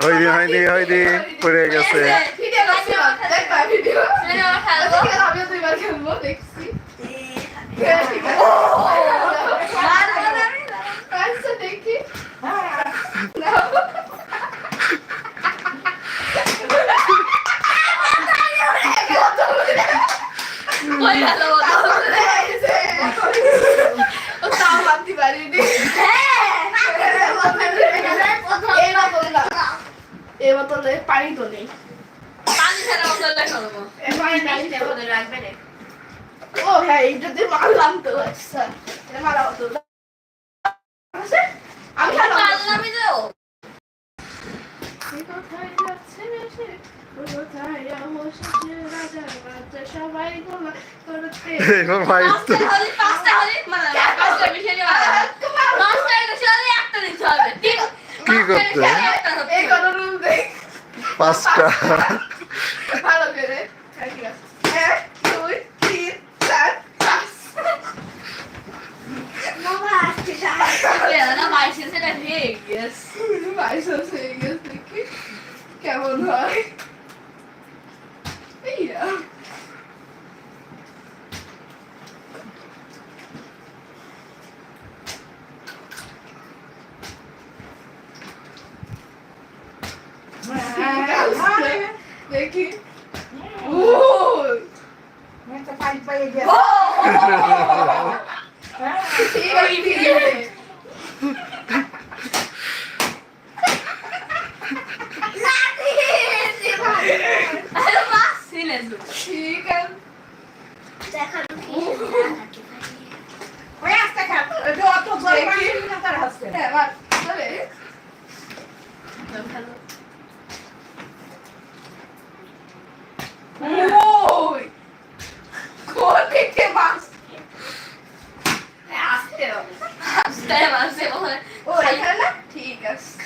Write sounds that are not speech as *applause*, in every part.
হয়নি হয়নি হয়নি পড়ে গেছে। ভিডিও ভিডিও সিনেমা খেলব আজকে আমিও দুইবার খেলব দেখছি ঠিক আছে আচ্ছা দেখি কই গেল ও তাও ভাবতে পারিনি এই বোতল না এই পানি তো নেই। পানি ছাড়া বোতলে খেলব এ পানি নাই ও হ্যাঁ এইটা দিয়ে মারলাম তো আচ্ছা। এটা মারা হতো আমি তো। কোথায় যাচ্ছে কোথায় সবাই করতে *laughs* পাঁচটা হলি পাঁচটা পাঁচটা একটা দিতে হবে। কি করতে? এই কোনো রুল দেখ পাঁচটা ভালো করে হ্যাঁ, ঠিক আছে। এক দুই তিন চার পাঁচ মামা আসছে না বাইশে সেটা হয়ে গেছে বাইশ হয়ে গেছে দেখি কেমন হয় এইয়া দেখি ঠিক আছে আরে বাস সিনে ঠিক আছে দেখানো কি হ্যাঁ বাস চলে ওই কোন দিকে মাছ আসতে হবে আসতে আসতে বলে ও এখানে না ঠিক আছে খালি বোতলে তো লাভ তাই না এদিকে আসছে ও। এদিক ব্যাকা করে নিয়ে ও আর কি রে বাবা, দেখি এই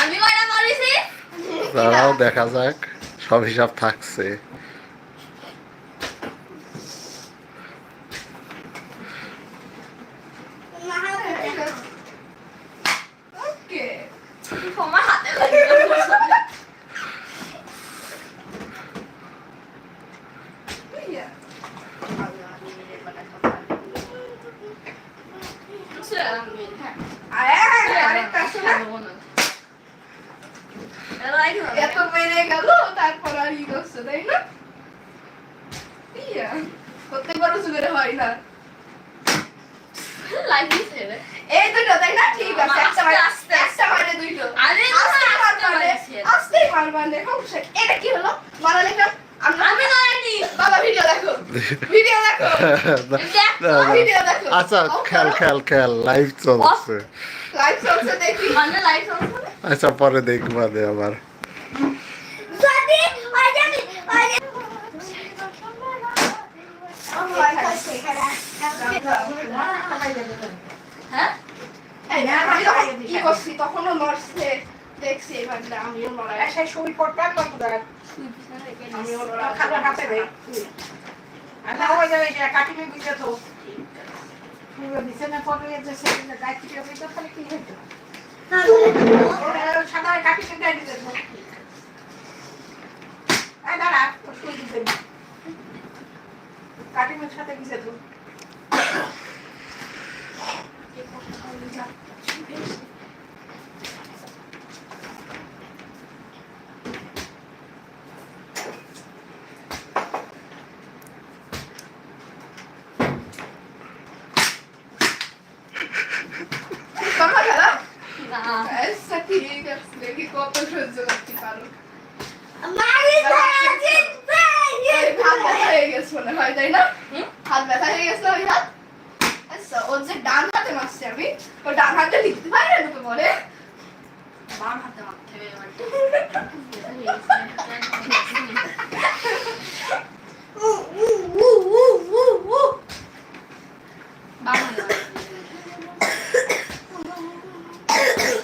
আমি দেখা যাক। সব হিসাব থাকছে ওকে। তোমার হাতে লাগিয়ে ইয়া। হ্যাঁ। আরে, আরেকটা আছে না? এত মেরে গেল তারপর আর ই করছে তাই না প্রত্যেকবার উঁচু করে হয় না এই দুটো তাই না ঠিক আছে একটা মারে আস্তে, একটা মারে দুইটো আরে, আস্তে। আস্তে মারবানে সমস্যা? এটা কি হলো মারা লেখলাম আমরা আমি নয়নি বাবা ভিডিও দেখো ভিডিও দেখো না, না। ভিডিও দেখো আচ্ছা খেল খেল খেল লাইভ চলছে মানে আচ্ছা পরে দেখবা দে আবার সেই শুই করতাম না কোথায় আমি ওর খাতা হাতে দেয় আর না ওই যে কাটিমে বুঝে তো। বিছানা পরে যে সেদিন দায়িত্ব দিত তাহলে কি হইতো? সাদা কাটিমে দেয় দিতে দাঁড়া শুই দিতে কাটিমের সাথে বুঝে তো। হাত আচ্ছা ওর যে ডান হাতে মারছি আমি ও ডান হাতে লিখতে পারে তোকে বলে বাম হাতে মারতে হবে এবারটা। উ উ উ উ উ উ বাম হাতে মারতে হবে। দেখে এটা সরাও হাতে মারবো। না না এই হাতে হচ্ছে না। আহ, এই হাতে। হবে না, হবে না, হবে না। করতে হবে। হবে না। হ্যাঁ, হারাতে না হবে। না হবে না আচ্ছা, ঠিক আছে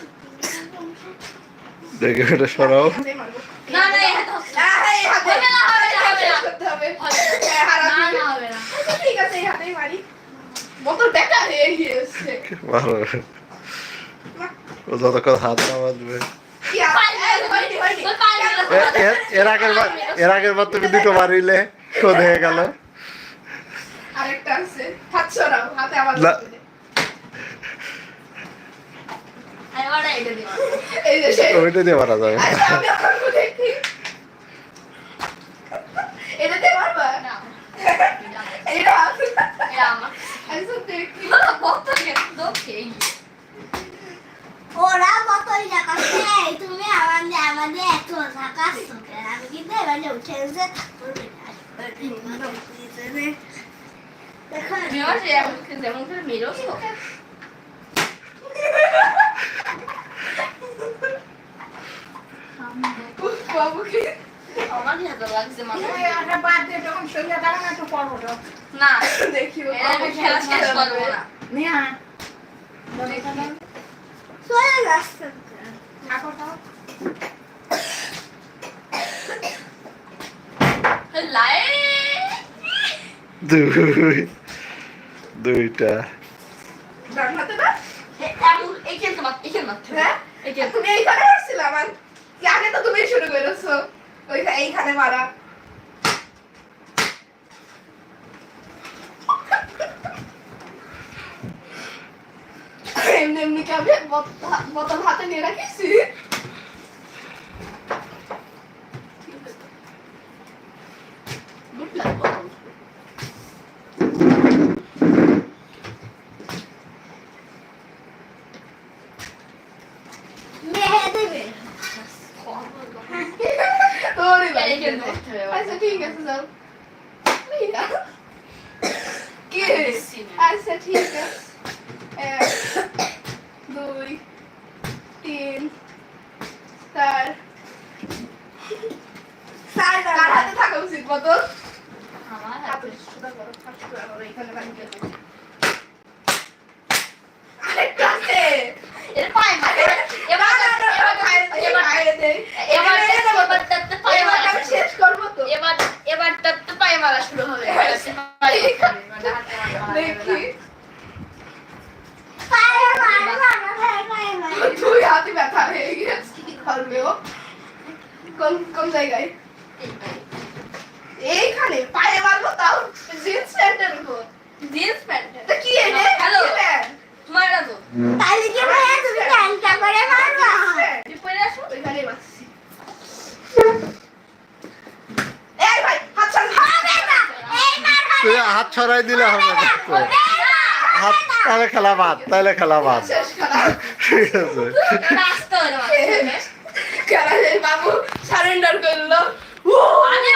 এই হাতেই মারি বোতল বেটা হয়ে গিয়েছে ভালো ও যতক্ষণ হাত না এ- এর- আগের বার এর আগের বার তুমি দুটো মারিলে শোধ হয়ে গেল। আরেকটা আছে। হাত সরাও হাতে আমার না। লাগবে। এবারে এটা দিবা এই যে সেই ওইটা দিয়ে মারা যাবে আচ্ছা, আমি আমার দেখি এটা দিয়ে মারবা না এটা এটা আমার আচ্ছা দেখি কত গেছে খেয়ে ওরা বোতল দেখাচ্ছে তুমি আমাদের আমাদের এত থাকাচ্ছ আমি কিন্তু এবারে উঠে এসে দেখো যেমন করে মেরেছো উফ, বাবু কি আমার লাগছে না দেখি খেলা শেষ করব না। চলে যাচ্ছে। লাই দুই দুইটা। তোমার এখানে মারতে হবে হ্যাঁ? আর কি আগে তো তুমি শুরু করেছ। ওইখানে এইখানে মারা। এমনি এমনি কি আমি বোতল হাতে নিয়ে রাখিছি মেহে দেবে তোরই বাড়ি এখানে গেলে। মারতে হবে আচ্ছা ঠিক আছে যাও কি আচ্ছা ঠিক আছে এক দুই তিন চার কার হাতে থাকা উচিত বদল আমার হাতে হাতে করো, এখানে বাঁধিয়ে দাও। আরেকটা আছে। এর পায়ে মারে এবার না, না, না, এবার খাইয়ে দে, এবার খাইয়ে দে। এবার এবার এবার এবার তাতে পায়ে এবার মারা আমি শেষ করব তো। এবার এবার তাতে পায়ে মারা শুরু হবে এবার তাতে পায়ে মারা হবে, এবার হাতে মারা হবে দেখি। পায়ে মার মার পায়ে পায়ে মার দুই হাতে ব্যথা হয়ে কোন কোন জায়গায়? এইখানে পায়ে মারবো তাও জিন্স প্যান্টের উপর। জিন্স প্যান্ট তা কি এনে হ্যালো মারা তো। তাহলে কি ভাইয়া তুমি ক্যান্টা করে মারবা প্যান্ট। তুই আসো। ওইখানে মারছি এই ভাই হাত ছাড়। হবে না। এই মার হাত ছড়াই দিলে হবে না। হাত তাহলে খেলা বাদ তাহলে খেলা বাদ। ঠিক আছে এবার আসতে হবে না খেলা বাবু সারেন্ডার করল আমি